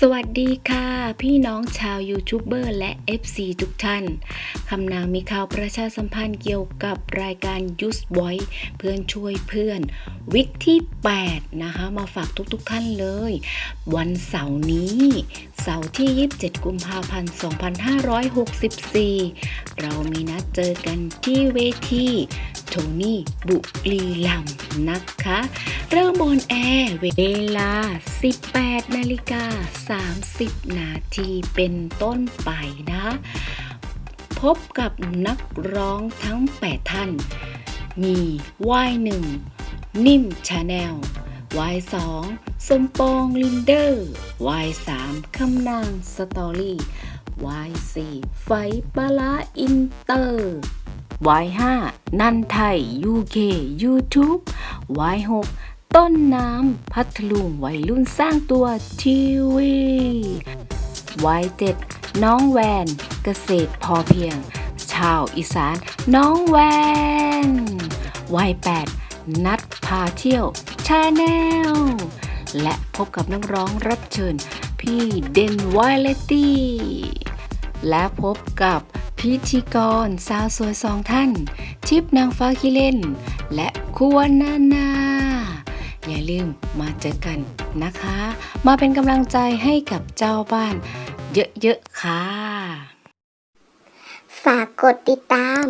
สวัสดีค่ะ พี่น้องชาวยูทูบเบอร์และ FC ทุกท่าน คำนางมีข่าวประชาสัมพันธ์เกี่ยวกับรายการยูสบอยเพื่อนช่วยเพื่อน วิกที่ 8 นะคะ มาฝากทุกๆทท่านเลย วันเสาร์นี้ เสาร์ที่ 27 กุมภาพันธ์ 2564 เรามีนัดเจอกันที่เวทีโทนี่บุรีลัมนะคะ เริ่มบนแอร์เวลา 18 นาฬิกา 30 นาทีเป็นต้นไปนะ พบกับนักร้องทั้ง 8 ท่าน มีวายหนึ่งนิ่มชาแนลวายสองสมปองลินเดอร์วายสามคำนางสตอรี่วายสี่ไฟปลาร้าอินเตอร์ Y5 นันไทย UK YouTube Y6 ต้นน้ำพัทลุงวัยรุ่นสร้างตัวทีวี Y7 น้องแวนเกษตรพอเพียง ชาวอีสานน้องแวน Y8 นัดพาเที่ยวชาแนลและพบกับนักร้องรับเชิญ พี่เดนไวเลตี้ และพบกับพิธีกรสาวสวยสองท่าน ทิพนางฟ้าขี้เล่น และควรนานา อย่าลืมมาเจอกันนะคะ มาเป็นกำลังใจให้กับเจ้าบ้าน เยอะๆค่ะ ฝากกดติดตาม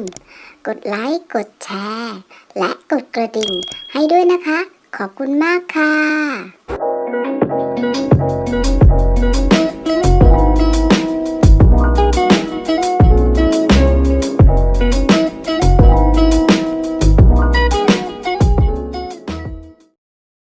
กดไลค์ กดแชร์ และกดกระดิ่งให้ด้วยนะคะ ขอบคุณมากค่ะ